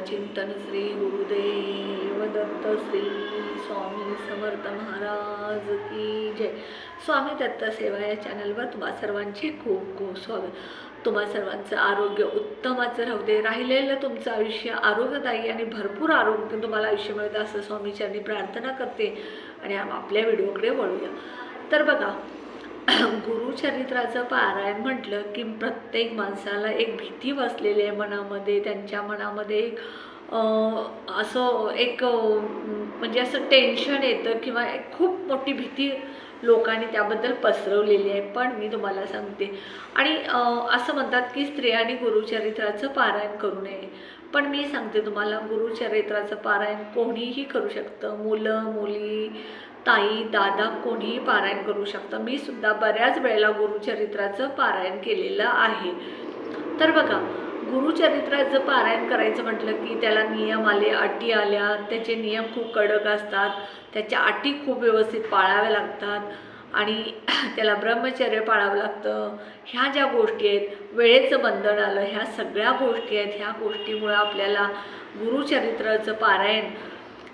चिंतन श्री गुरुदेव दत्त श्री स्वामी समर्थ महाराज की जय. स्वामी दत्त सेवा या चॅनलवर तुम्हा सर्वांचे खूप खूप स्वागत. तुम्हा सर्वांचं आरोग्य उत्तमाचं राहू दे. राहिलेलं तुमचं आयुष्य आरोग्यदायी आणि भरपूर आरोग्य तुम्हाला आयुष्य मिळतं असं स्वामीच्यांनी प्रार्थना करते. आणि आपल्या व्हिडिओकडे वळूया. तर बघा गुरुचरित्राचं पारायण म्हटलं की प्रत्येक माणसाला एक भीती बसलेली आहे मनामध्ये त्यांच्या मनामध्ये एक असं एक म्हणजे असं टेन्शन येतं किंवा एक खूप मोठी भीती लोकांनी त्याबद्दल पसरवलेली आहे. पण मी तुम्हाला सांगते. आणि असं म्हणतात की स्त्रियांनी गुरुचरित्राचं पारायण करू नये. पण मी सांगते तुम्हाला गुरुचरित्राचं पारायण कोणीही करू शकतं. मुलं मुली ताई दादा कोणीही पारायण करू शकतं. मी सुद्धा बऱ्याच वेळेला गुरुचरित्राचं पारायण केलेलं आहे. तर बघा गुरुचरित्राचं पारायण करायचं म्हटलं की त्याला नियम आले अटी आल्या त्याचे नियम खूप कडक असतात त्याच्या अटी खूप व्यवस्थित पाळाव्या लागतात आणि त्याला ब्रह्मचर्य पाळावं लागतं. ह्या ज्या गोष्टी आहेत वेळेचं बंधन आलं ह्या सगळ्या गोष्टी आहेत ह्या गोष्टीमुळं आपल्याला गुरुचरित्राचं पारायण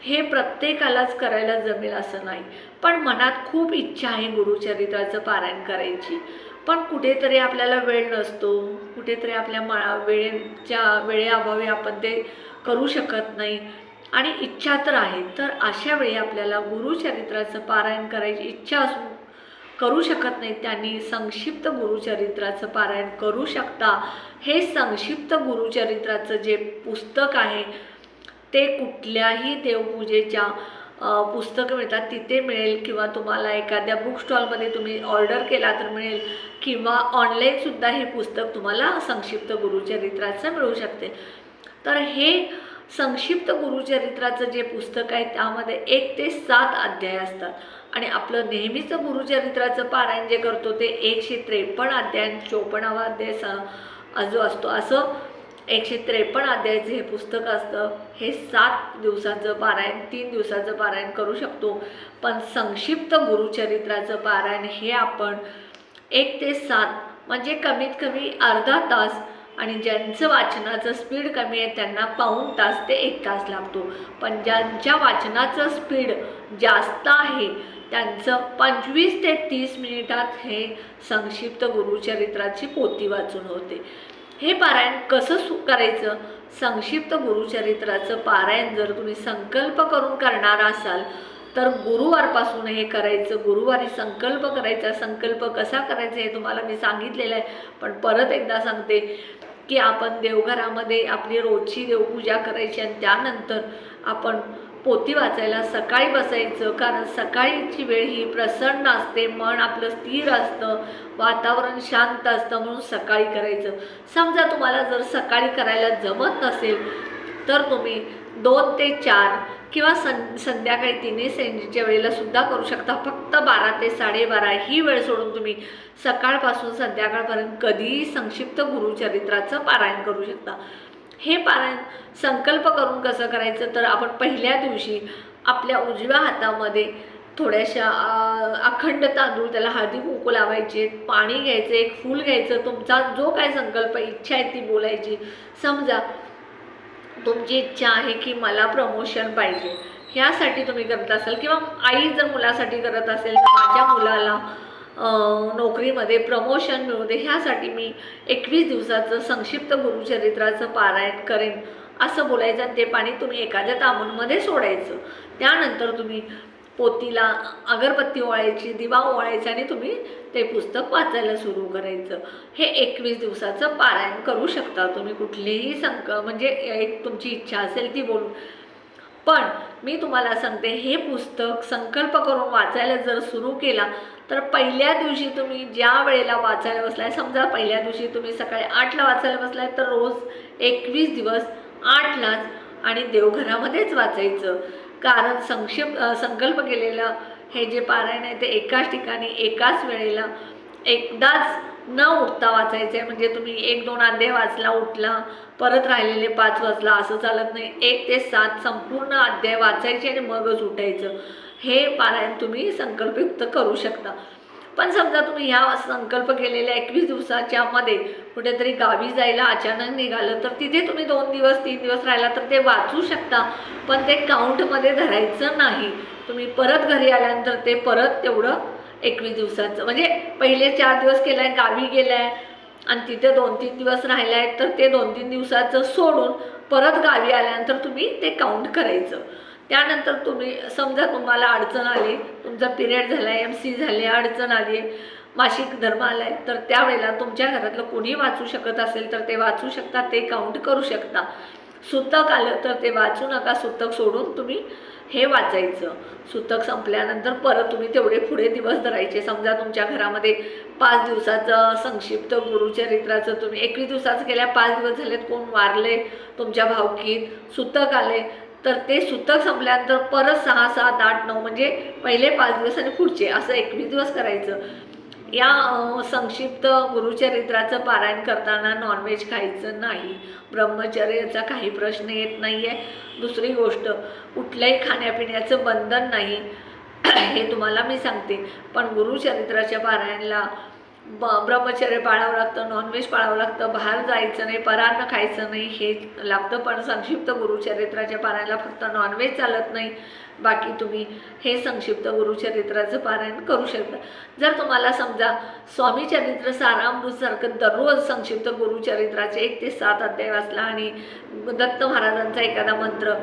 हे प्रत्येकालाच करायला जमेल असं नाही. पण मनात खूप इच्छा आहे गुरुचरित्राचं पारायण करायची. पण कुठेतरी आपल्याला वेळ नसतो. कुठेतरी आपल्या मा वेळेच्या वेळेअभावी आपण ते करू शकत नाही. आणि इच्छा तर आहे. तर अशा वेळी आपल्याला गुरुचरित्राचं पारायण करायची इच्छा असू करू शकत नाही त्यांनी संक्षिप्त गुरुचरित्राचं पारायण करू शकता. हे संक्षिप्त गुरुचरित्राचं जे पुस्तक आहे ते कुठल्याही देवपूजेच्या पुस्तकं मिळतात तिथे मिळेल किंवा तुम्हाला एखाद्या बुक स्टॉलमध्ये तुम्ही ऑर्डर केला तर मिळेल किंवा ऑनलाईनसुद्धा हे पुस्तक तुम्हाला संक्षिप्त गुरुचरित्राचं मिळू शकते. तर हे संक्षिप्त गुरुचरित्राचं जे पुस्तक आहे त्यामध्ये एक ते सात अध्याय असतात. आणि आपलं नेहमीचं गुरुचरित्राचं पारायण जे करतो ते एकशे त्रेपन्न अध्याय चोपन्नावा अध्याय स जो असतो असं एकशे त्रेपन्न अध्यायाचं हे पुस्तक असतं हे सात दिवसाचं पारायण तीन दिवसाचं पारायण करू शकतो. पण संक्षिप्त गुरुचरित्राचं पारायण हे आपण एक ते सात म्हणजे कमीत कमी अर्धा तास आणि ज्यांचं वाचनाचं स्पीड कमी आहे त्यांना पाऊण तास ते एक तास लागतो. पण ज्यांच्या वाचनाचं स्पीड जास्त आहे त्यांचं पंचवीस ते तीस मिनिटात हे संक्षिप्त गुरुचरित्राची पोती वाचून होते. हे पारायण कसं सु करायचं? संक्षिप्त गुरुचरित्राचं पारायण जर तुम्ही संकल्प करून करणार असाल तर गुरुवारपासून हे करायचं गुरुवारी संकल्प करायचा. संकल्प कसा करायचा हे तुम्हाला मी सांगितलेलं आहे. पण परत एकदा सांगते की आपण देवघरामध्ये आपली रोजची देवपूजा करायची आणि त्यानंतर आपण पोथी वाचायला सकाळी बसायचं कारण सकाळीची वेळ ही प्रसन्न असते मन आपलं स्थिर असतं वातावरण शांत असतं म्हणून सकाळी करायचं. समजा तुम्हाला जर सकाळी करायला जमत नसेल तर तुम्ही दोन ते चार किंवा सं संध्याकाळी तिन्ही सेंजीच्या वेळेला सुद्धा करू शकता. फक्त बारा ते साडेबारा ही वेळ सोडून तुम्ही सकाळपासून संध्याकाळपर्यंत कधीही संक्षिप्त गुरुचरित्राचं पारायण करू शकता. हे पारायण संकल्प करून कसं करायचं? तर आपण पहिल्या दिवशी आपल्या उजव्या हातामध्ये थोड्याशा अखंड तांदूळ त्याला हळदी कुंकू लावायचे पाणी घ्यायचं एक फूल घ्यायचं तुमचा जो काय संकल्प इच्छा आहे ती बोलायची. समजा तुमची इच्छा आहे की मला प्रमोशन पाहिजे. ह्यासाठी तुम्ही करत असाल किंवा आई जर मुलासाठी करत असेल तर माझ्या मुलाला नोकरीमध्ये प्रमोशन मिळू दे ह्यासाठी मी एकवीस दिवसाचं संक्षिप्त गुरुचरित्राचं पारायण करेन. असं बोलायचं आणि ते पाणी तुम्ही एखाद्या तांबूनमध्ये सोडायचं. त्यानंतर तुम्ही पोतीला अगरबत्ती ओळायची दिवा ओळायचा आणि तुम्ही ते पुस्तक वाचायला सुरू करायचं. हे एकवीस दिवसाचं पारायण करू शकता तुम्ही. कुठलीही संक म्हणजे एक तुमची इच्छा असेल ती बोलून. पण मी तुम्हाला सांगते हे पुस्तक संकल्प करून वाचायला जर सुरू केला तर पहिल्या दिवशी तुम्ही ज्या वेळेला वाचायला बसलाय समजा पहिल्या दिवशी तुम्ही सकाळी आठला वाचायला बसलाय तर रोज एकवीस दिवस आठलाच आणि देवघरामध्येच वाचायचं. कारण संक्षेप संकल्प केलेलं हे जे पारायण आहे ते एकाच ठिकाणी एकाच वेळेला एकदाच न उठता वाचायचं. आहे म्हणजे तुम्ही एक दोन अध्याय वाचला उठला परत राहिलेले पाच वाचला असं चालत नाही. एक ते सात संपूर्ण अध्याय वाचायचे आणि मगच उठायचं. हे पारायण तुम्ही संकल्पयुक्त करू शकता. पण समजा तुम्ही ह्या संकल्प केलेल्या एकवीस दिवसाच्या मध्ये कुठेतरी गावी जायला अचानक निघालं तर तिथे तुम्ही दोन दिवस तीन दिवस राहिला तर ते वाचू शकता. पण ते काउंटमध्ये धरायचं नाही. तुम्ही परत घरी आल्यानंतर ते परत तेवढं एकवीस दिवसाचं. म्हणजे पहिले चार दिवस केला आहे गावी गेला आहे आणि तिथे दोन तीन दिवस राहिले आहेत तर ते दोन तीन दिवसाचं सोडून परत गावी आल्यानंतर तुम्ही ते काउंट करायचं. त्यानंतर तुम्ही समजा तुम्हाला अडचण आली तुमचा पिरियड झाला आहे एम सी झाले अडचण आली आहे मासिक धर्म आला आहे तर त्यावेळेला तुमच्या घरातलं कोणी वाचू शकत असेल तर ते वाचू शकता ते काउंट करू शकता. सुतक आलं तर ते वाचू नका सुतक सोडून तुम्ही हे वाचायचं. सुतक संपल्यानंतर परत तुम्ही तेवढे पुढे दिवस धरायचे. समजा तुमच्या घरामध्ये पाच दिवसाचं संक्षिप्त गुरुचरित्राचं तुम्ही एकवीस दिवसाचं केल्या पाच दिवस झालेत कोण वारले तुमच्या भावकीत? सुतक आले. तर ते सुतक संपल्यानंतर परत सहा सात आठ नऊ म्हणजे पहिले पाच दिवस आणि पुढचे असं एकवीस दिवस करायचं. या संक्षिप्त गुरुचरित्राचं पारायण करताना नॉनव्हेज खायचं नाही. ब्रह्मचर्याचा काही प्रश्न येत नाही आहे दुसरी गोष्ट कुठल्याही खाण्यापिण्याचं बंधन नाही. हे तुम्हाला मी सांगते. पण गुरुचरित्राच्या पारायणला ब ब्रह्मचर्य पाळावं लागतं नॉनव्हेज पाळावं लागतं बाहेर जायचं नाही परान्न खायचं नाही हे लागतं. पण संक्षिप्त गुरुचरित्राच्या पारायणला फक्त नॉनव्हेज चालत नाही. बाकी तुम्ही हे संक्षिप्त गुरुचरित्राचं पारायण करू शकता. जर तुम्हाला समजा स्वामी चरित्र सारामृतसारखं दररोज संक्षिप्त गुरुचरित्राचे एक ते सात अध्याय वाचला आणि दत्त महाराजांचा एखादा मंत्र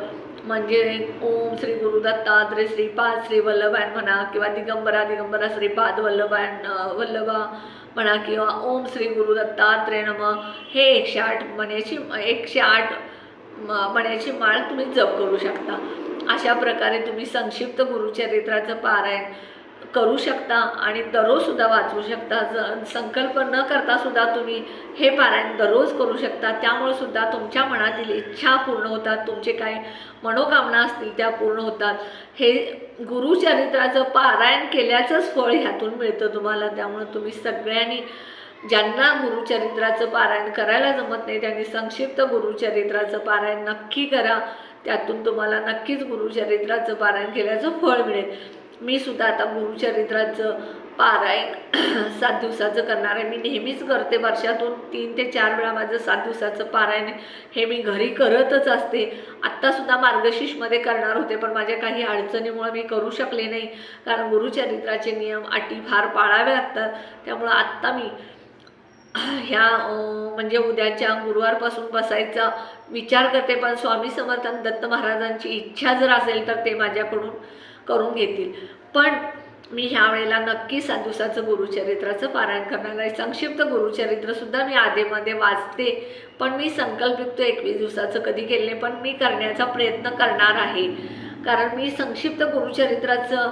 म्हणजे ओम श्री गुरुदत्तात्रय श्रीपाद श्री वल्लभायन म्हणा किंवा दिगंबरा दिगंबरा श्रीपाद वल्लभायन वल्लभा म्हणा किंवा ओम श्री गुरुदत्तात्रय नम हे एकशे आठ म्हणायची एकशे आठ म- माळ तुम्ही जप करू शकता. अशा प्रकारे तुम्ही संक्षिप्त गुरुचरित्राचं पारायण करू शकता आणि दररोजसुद्धा वाचू शकता. ज संकल्प न करता सुद्धा तुम्ही हे पारायण दररोज करू शकता. त्यामुळे सुद्धा तुमच्या मनातील इच्छा पूर्ण होतात. तुमचे काय मनोकामना असतील त्या पूर्ण होतात. हे गुरुचरित्राचं पारायण केल्याचंच फळ ह्यातून मिळतं तुम्हाला. त्यामुळे तुम्ही सगळ्यांनी ज्यांना गुरुचरित्राचं पारायण करायला जमत नाही त्यांनी संक्षिप्त गुरुचरित्राचं पारायण नक्की करा. त्यातून तुम्हाला नक्कीच गुरुचरित्राचं पारायण केल्याचं फळ मिळेल. मी सुद्धा आता गुरुचरित्राचं पारायण सात दिवसाचं करणार आहे. मी नेहमीच करते वर्षातून तीन ते चार वेळा माझं सात दिवसाचं पारायण हे मी घरी करतच असते. आत्तासुद्धा मार्गशीर्षमध्ये करणार होते पण माझ्या काही अडचणीमुळे मी करू शकले नाही. कारण गुरुचरित्राचे नियम अटी फार पाळावे लागतात. त्यामुळं आत्ता मी ह्या म्हणजे उद्याच्या गुरुवारपासून बसायचा विचार करते. पण स्वामी समर्थन दत्त महाराजांची इच्छा जर असेल तर ते माझ्याकडून करून घेतील. पण मी ह्या वेळेला नक्की सात दिवसाचं गुरुचरित्राचं पारायण करणार आहे. संक्षिप्त गुरुचरित्रसुद्धा मी आधेमध्ये वाचते पण मी संकल्पयुक्त एकवीस दिवसाचं कधी केलं नाही पण मी करण्याचा प्रयत्न करणार आहे. कारण मी संक्षिप्त गुरुचरित्राचं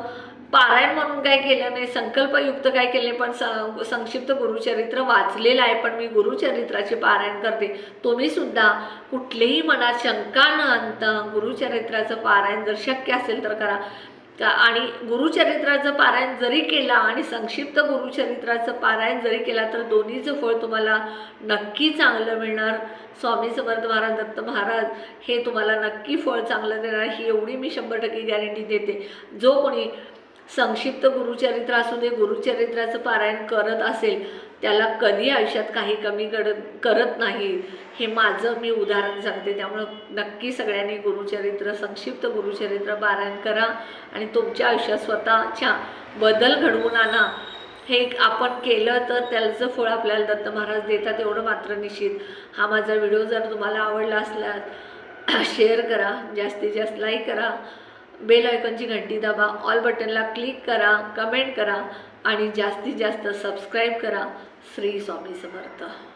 पारायण म्हणून काय केलं नाही संकल्पयुक्त काय केले पण स संक्षिप्त गुरुचरित्र वाचलेलं आहे पण मी गुरुचरित्राचे पारायण करते. तुम्ही सुद्धा कुठलेही मनात शंका न आणता गुरुचरित्राचं पारायण जर शक्य असेल तर करा. का आणि गुरुचरित्राचं पारायण जरी केला आणि संक्षिप्त गुरुचरित्राचं पारायण जरी केला तर दोन्हीचं फळ तुम्हाला नक्की चांगलं मिळणार. स्वामी समर्थ महाराज दत्त महाराज हे तुम्हाला नक्की फळ चांगलं देणार. ही एवढी मी शंभर टक्के गॅरंटी देते. जो कोणी संक्षिप्त गुरुचरित्र असू दे गुरुचरित्राचं पारायण करत असेल त्याला कधी आयुष्यात काही कमी करत करत नाही. हे माझं मी उदाहरण सांगते. त्यामुळं नक्की सगळ्यांनी गुरुचरित्र संक्षिप्त गुरुचरित्र पारायण करा आणि तुमच्या आयुष्यात स्वतःच्या बदल घडवून आणा. हे आपण केलं तर त्याचं फळ आपल्याला दत्त महाराज देतात एवढं मात्र निश्चित. हा माझा व्हिडिओ जर तुम्हाला आवडला असला शेअर करा. जास्तीत जास्त लाईक करा. बेल आयकॉनची घंटी दाबा. ऑल बटनला क्लिक करा. कमेंट करा. आणि जास्तीत जास्त सबस्क्राईब करा. श्री स्वामी समर्थ.